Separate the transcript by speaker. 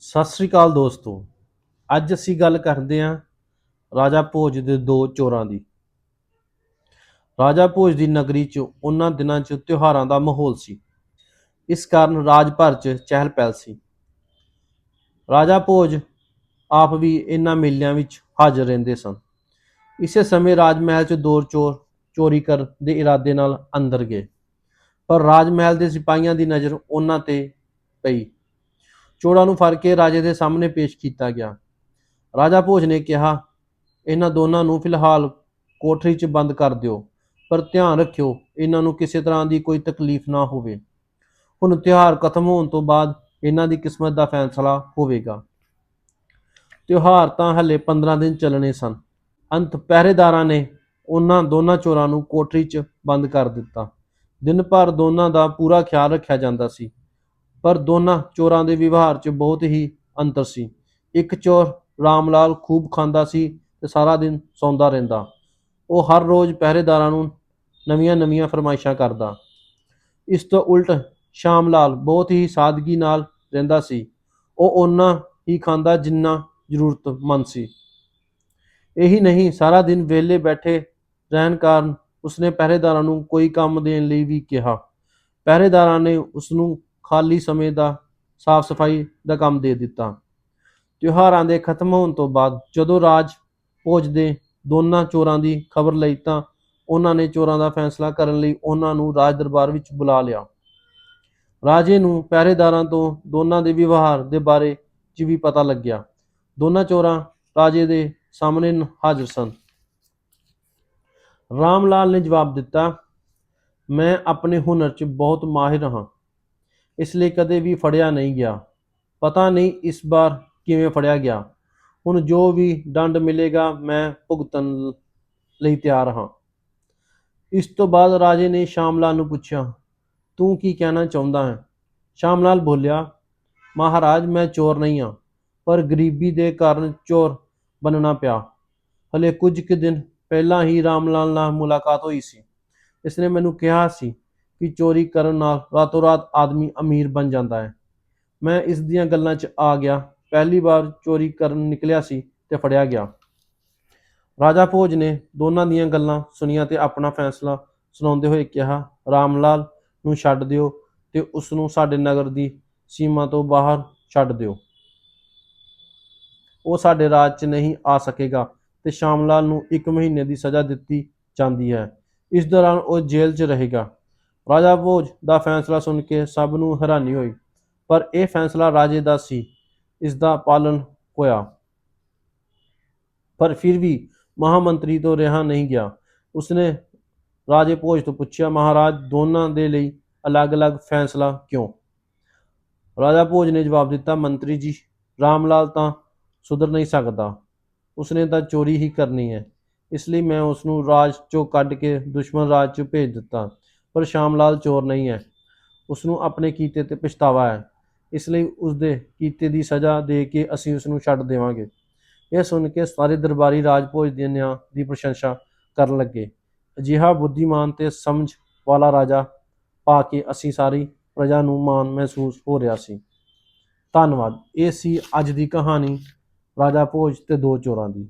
Speaker 1: ਸਤਿ ਸ੍ਰੀ ਅਕਾਲ ਦੋਸਤੋ। ਅੱਜ ਅਸੀਂ ਗੱਲ ਕਰਦੇ ਹਾਂ ਰਾਜਾ ਭੋਜ ਦੇ ਦੋ ਚੋਰਾਂ ਦੀ। ਰਾਜਾ ਭੋਜ ਦੀ ਨਗਰੀ 'ਚ ਉਹਨਾਂ ਦਿਨਾਂ 'ਚ ਤਿਉਹਾਰਾਂ ਦਾ ਮਾਹੌਲ ਸੀ। ਇਸ ਕਾਰਨ ਰਾਜ ਭਰ 'ਚ ਚਹਿਲ ਪਹਿਲ ਸੀ। ਰਾਜਾ ਭੋਜ ਆਪ ਵੀ ਇਹਨਾਂ ਮੇਲਿਆਂ ਵਿੱਚ ਹਾਜ਼ਰ ਰਹਿੰਦੇ ਸਨ। ਇਸੇ ਸਮੇਂ ਰਾਜ ਮਹਿਲ 'ਚ ਦੋ ਚੋਰ ਚੋਰੀ ਕਰਨ ਦੇ ਇਰਾਦੇ ਨਾਲ ਅੰਦਰ ਗਏ। ਪਰ ਰਾਜ ਮਹਿਲ ਦੇ ਸਿਪਾਹੀਆਂ ਦੀ ਨਜ਼ਰ ਉਹਨਾਂ ਤੇ ਪਈ। ਚੋਰਾਂ ਨੂੰ ਫੜ ਕੇ ਰਾਜੇ ਦੇ ਸਾਹਮਣੇ ਪੇਸ਼ ਕੀਤਾ ਗਿਆ। ਰਾਜਾ ਭੋਜ ਨੇ ਕਿਹਾ, ਇਹਨਾਂ ਦੋਨਾਂ ਨੂੰ ਫਿਲਹਾਲ ਕੋਠਰੀ 'ਚ ਬੰਦ ਕਰ ਦਿਓ, ਪਰ ਧਿਆਨ ਰੱਖਿਓ, ਇਹਨਾਂ ਨੂੰ ਕਿਸੇ ਤਰ੍ਹਾਂ ਦੀ ਕੋਈ ਤਕਲੀਫ ਨਾ ਹੋਵੇ। ਹੁਣ ਤਿਉਹਾਰ ਖਤਮ ਹੋਣ ਤੋਂ ਬਾਅਦ ਇਹਨਾਂ ਦੀ ਕਿਸਮਤ ਦਾ ਫੈਸਲਾ ਹੋਵੇਗਾ। ਤਿਉਹਾਰ ਤਾਂ ਹਲੇ 15 ਦਿਨ ਚੱਲਣੇ ਸਨ। ਅੰਤ ਪਹਿਰੇਦਾਰਾਂ ਨੇ ਉਹਨਾਂ ਦੋਨਾਂ ਚੋਰਾਂ ਨੂੰ ਕੋਠਰੀ 'ਚ ਬੰਦ ਕਰ ਦਿੱਤਾ। ਦਿਨ ਭਰ ਦੋਨਾਂ ਦਾ ਪੂਰਾ ਖਿਆਲ ਰੱਖਿਆ ਜਾਂਦਾ ਸੀ। ਪਰ ਦੋਨਾਂ ਚੋਰਾਂ ਦੇ ਵਿਵਹਾਰ 'ਚ ਬਹੁਤ ਹੀ ਅੰਤਰ ਸੀ। ਇੱਕ ਚੋਰ ਰਾਮ ਲਾਲ ਖੂਬ ਖਾਂਦਾ ਸੀ ਤੇ ਸਾਰਾ ਦਿਨ ਸੌਂਦਾ ਰਹਿੰਦਾ। ਉਹ ਹਰ ਰੋਜ਼ ਪਹਿਰੇਦਾਰਾਂ ਨੂੰ ਨਵੀਆਂ-ਨਵੀਆਂ ਫਰਮਾਇਸ਼ਾਂ ਕਰਦਾ। ਇਸ ਤੋਂ ਉਲਟ ਸ਼ਾਮ ਲਾਲ ਬਹੁਤ ਹੀ ਸਾਦਗੀ ਨਾਲ ਰਹਿੰਦਾ ਸੀ। ਉਹ ਓਨਾ ਹੀ ਖਾਂਦਾ ਜਿੰਨਾ ਜ਼ਰੂਰਤਮੰਦ ਸੀ। ਇਹੀ ਨਹੀਂ, ਸਾਰਾ ਦਿਨ ਵਿਹਲੇ ਬੈਠੇ ਰਹਿਣ ਕਾਰਨ ਉਸਨੇ ਪਹਿਰੇਦਾਰਾਂ ਨੂੰ ਕੋਈ ਕੰਮ ਦੇਣ ਲਈ ਵੀ ਕਿਹਾ। ਪਹਿਰੇਦਾਰਾਂ ਨੇ ਉਸ ਨੂੰ ਖਾਲੀ ਸਮੇਂ ਦਾ ਸਾਫ਼ ਸਫ਼ਾਈ ਦਾ ਕੰਮ ਦੇ ਦਿੱਤਾ। ਤਿਉਹਾਰਾਂ ਦੇ ਖਤਮ ਹੋਣ ਤੋਂ ਬਾਅਦ ਜਦੋਂ ਰਾਜ ਭੋਜ ਦੇ ਦੋਨਾਂ ਚੋਰਾਂ ਦੀ ਖਬਰ ਲਈ ਤਾਂ ਉਹਨਾਂ ਨੇ ਚੋਰਾਂ ਦਾ ਫੈਸਲਾ ਕਰਨ ਲਈ ਉਹਨਾਂ ਨੂੰ ਰਾਜ ਦਰਬਾਰ ਵਿੱਚ ਬੁਲਾ ਲਿਆ। ਰਾਜੇ ਨੂੰ ਪਹਿਰੇਦਾਰਾਂ ਤੋਂ ਦੋਨਾਂ ਦੇ ਵਿਵਹਾਰ ਦੇ ਬਾਰੇ 'ਚ ਵੀ ਪਤਾ ਲੱਗਿਆ। ਦੋਨਾਂ ਚੋਰਾਂ ਰਾਜੇ ਦੇ ਸਾਹਮਣੇ ਹਾਜ਼ਰ ਸਨ। ਰਾਮ ਲਾਲ ਨੇ ਜਵਾਬ ਦਿੱਤਾ, ਮੈਂ ਆਪਣੇ ਹੁਨਰ 'ਚ ਬਹੁਤ ਮਾਹਿਰ ਹਾਂ। ਇਸ ਲਈ ਕਦੇ ਵੀ ਫੜਿਆ ਨਹੀਂ ਗਿਆ। ਪਤਾ ਨਹੀਂ ਇਸ ਵਾਰ ਕਿਵੇਂ ਫੜਿਆ ਗਿਆ। ਹੁਣ ਜੋ ਵੀ ਦੰਡ ਮਿਲੇਗਾ, ਮੈਂ ਭੁਗਤਣ ਲਈ ਤਿਆਰ ਹਾਂ। ਇਸ ਤੋਂ ਬਾਅਦ ਰਾਜੇ ਨੇ ਸ਼ਾਮਲਾਲ ਨੂੰ ਪੁੱਛਿਆ, ਤੂੰ ਕੀ ਕਹਿਣਾ ਚਾਹੁੰਦਾ ਹੈ? ਸ਼ਾਮਲਾਲ ਬੋਲਿਆ, ਮਹਾਰਾਜ, ਮੈਂ ਚੋਰ ਨਹੀਂ ਹਾਂ, ਪਰ ਗਰੀਬੀ ਦੇ ਕਾਰਨ ਚੋਰ ਬਣਨਾ ਪਿਆ। ਹਲੇ ਕੁਝ ਕੁ ਦਿਨ ਪਹਿਲਾਂ ਹੀ ਰਾਮ ਲਾਲ ਨਾਲ ਮੁਲਾਕਾਤ ਹੋਈ ਸੀ। ਇਸਨੇ ਮੈਨੂੰ ਕਿਹਾ ਸੀ ਕਿ ਚੋਰੀ ਕਰਨ ਨਾਲ ਰਾਤੋਂ ਰਾਤ ਆਦਮੀ ਅਮੀਰ ਬਣ ਜਾਂਦਾ ਹੈ। ਮੈਂ ਇਸ ਦੀਆਂ ਗੱਲਾਂ 'ਚ ਆ ਗਿਆ। ਪਹਿਲੀ ਵਾਰ ਚੋਰੀ ਕਰਨ ਨਿਕਲਿਆ ਸੀ ਤੇ ਫੜਿਆ ਗਿਆ। ਰਾਜਾ ਭੋਜ ਨੇ ਦੋਨਾਂ ਦੀਆਂ ਗੱਲਾਂ ਸੁਣੀਆਂ ਤੇ ਆਪਣਾ ਫੈਸਲਾ ਸੁਣਾਉਂਦੇ ਹੋਏ ਕਿਹਾ ਰਾਮ ਲਾਲ ਨੂੰ ਛੱਡ ਦਿਓ ਤੇ ਉਸ ਨੂੰ ਸਾਡੇ ਨਗਰ ਦੀ ਸੀਮਾ ਤੋਂ ਬਾਹਰ ਛੱਡ ਦਿਓ। ਉਹ ਸਾਡੇ ਰਾਜ 'ਚ ਨਹੀਂ ਆ ਸਕੇਗਾ ਤੇ ਸ਼ਾਮ ਲਾਲ ਨੂੰ 1 ਮਹੀਨੇ ਦੀ ਸਜ਼ਾ ਦਿੱਤੀ ਜਾਂਦੀ ਹੈ। ਇਸ ਦੌਰਾਨ ਉਹ ਜੇਲ੍ਹ 'ਚ ਰਹੇਗਾ। ਰਾਜਾ ਭੋਜ ਦਾ ਫੈਸਲਾ ਸੁਣ ਕੇ ਸਭ ਨੂੰ ਹੈਰਾਨੀ ਹੋਈ, ਪਰ ਇਹ ਫੈਸਲਾ ਰਾਜੇ ਦਾ ਸੀ, ਇਸ ਦਾ ਪਾਲਨ ਹੋਇਆ। ਪਰ ਫਿਰ ਵੀ ਮਹਾਮੰਤਰੀ ਤੋਂ ਰਿਹਾ ਨਹੀਂ ਗਿਆ। ਉਸਨੇ ਰਾਜੇ ਭੋਜ ਤੋਂ ਪੁੱਛਿਆ, ਮਹਾਰਾਜ, ਦੋਨਾਂ ਦੇ ਲਈ ਅਲੱਗ-ਅਲੱਗ ਫੈਸਲਾ ਕਿਉਂ? ਰਾਜਾ ਭੋਜ ਨੇ ਜਵਾਬ ਦਿੱਤਾ, ਮੰਤਰੀ ਜੀ ਰਾਮ ਲਾਲ ਤਾਂ ਸੁਧਰ ਨਹੀਂ ਸਕਦਾ। ਉਸਨੇ ਤਾਂ ਚੋਰੀ ਹੀ ਕਰਨੀ ਹੈ। ਇਸ ਲਈ ਮੈਂ ਉਸ ਨੂੰ ਰਾਜ ਚੋਂ ਕੱਢ ਕੇ ਦੁਸ਼ਮਣ ਰਾਜ 'ਚ ਭੇਜ ਦਿੱਤਾ। ਪਰ ਸ਼ਾਮ ਲਾਲ ਚੋਰ ਨਹੀਂ ਹੈ। ਉਸ ਨੂੰ ਆਪਣੇ ਕੀਤੇ ਤੇ ਪਛਤਾਵਾ ਹੈ। ਇਸ ਲਈ ਉਸ ਦੇ ਕੀਤੇ ਦੀ ਸਜ਼ਾ ਦੇ ਕੇ ਅਸੀਂ ਉਸ ਨੂੰ ਛੱਡ ਦੇਵਾਂਗੇ। ਇਹ ਸੁਣ ਕੇ ਸਾਰੇ ਦਰਬਾਰੀ ਰਾਜ ਭੋਜ ਦੇ ਨਿਆਂ ਦੀ ਪ੍ਰਸ਼ੰਸਾ ਕਰਨ ਲੱਗੇ। ਅਜਿਹਾ ਬੁੱਧੀਮਾਨ ਤੇ ਸਮਝ ਵਾਲਾ ਰਾਜਾ ਪਾ ਕੇ ਅਸੀਂ ਸਾਰੀ ਪ੍ਰਜਾ ਨੂੰ ਮਾਣ ਮਹਿਸੂਸ ਹੋ ਰਿਹਾ ਸੀ। ਧੰਨਵਾਦ। ਇਹ ਸੀ ਅੱਜ ਦੀ ਕਹਾਣੀ, ਰਾਜਾ ਭੋਜ ਤੇ ਦੋ ਚੋਰਾਂ ਦੀ।